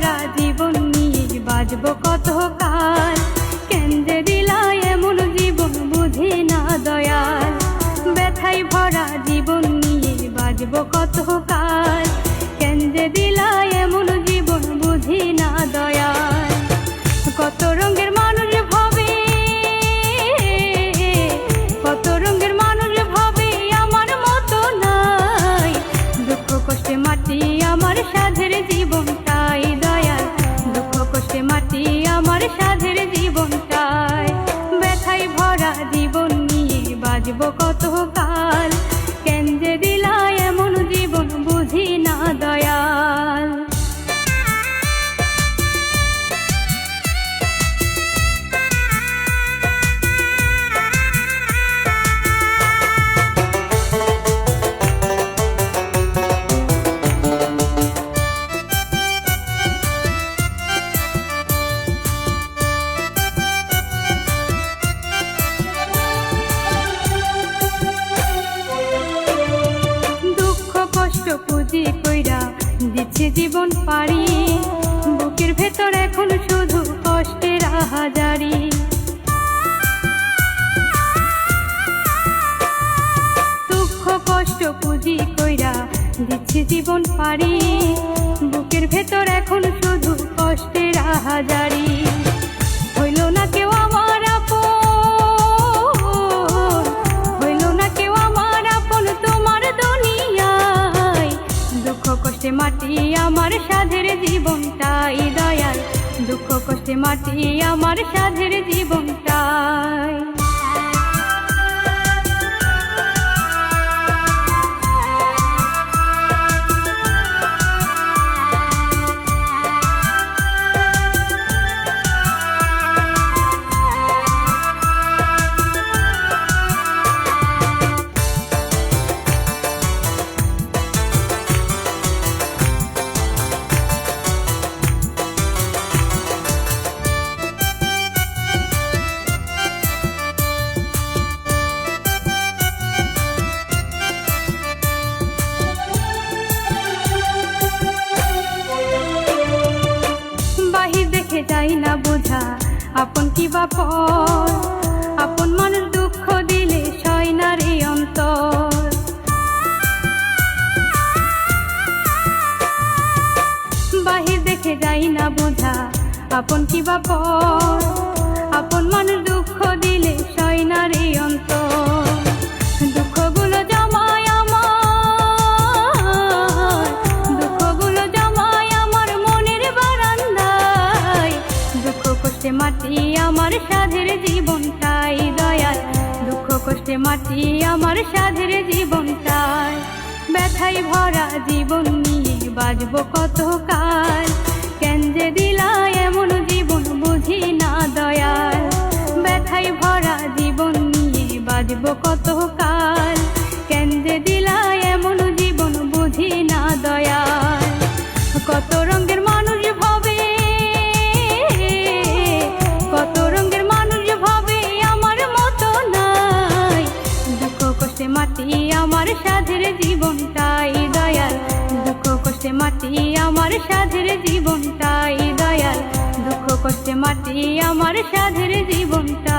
ভরা জীবন নিয়ে বাজব কত কাল কেন দিলা এমন জীবন বুঝি না দয়াল। ব্যথায় ভরা জীবন নিয়ে বাজব কত কাল কেন যে দিলা এমন জীবন বুঝি না দয়াল। কত রঙের মানুষ ভাবে, কত রঙের মানুষ ভাবে আমার মতো নাই। দুঃখ কষ্টে মাটি আমার সাধের জীবন পারি। বুকের ভেতর এখন শুধু কষ্টের আহাজারি। দুঃখ, কষ্ট, পুঁজি কইরা দিচ্ছি জীবন পারি। বুকের ভেতর এখন শুধু কষ্টের আহাজারি। মাটি আমার সাধের জীবনটাই দয়াল দুঃখ কষ্টে মাটি আমার সাধের জীবনটাই। বোঝা, আপন কি বা আপন মানুষ দুঃখ দিলে সয় না অন্তর। বাহির দেখে যাই না বোঝা, আপন কি বা আপন মানুষ দুঃখ দিলে সয় না অন্তর। কষ্টে মাটি আমার সাধের জীবন তাই দয়াল দুঃখ কষ্টে মাটি আমার সাধের জীবন তাই ব্যথায় ভরা জীবন নিয়ে বাজব কত কাল। কেন যে দিলা এমন জীবন বুঝি না দয়াল। ব্যথায় ভরা জীবন নিয়ে বাজব কত আমার সাধের জীবনটাই দয়াল। দুঃখ কষ্টে মাটি আমার সাধের জীবনটাই দয়াল। দুঃখ কষ্টে মাটি আমার সাধের জীবনটা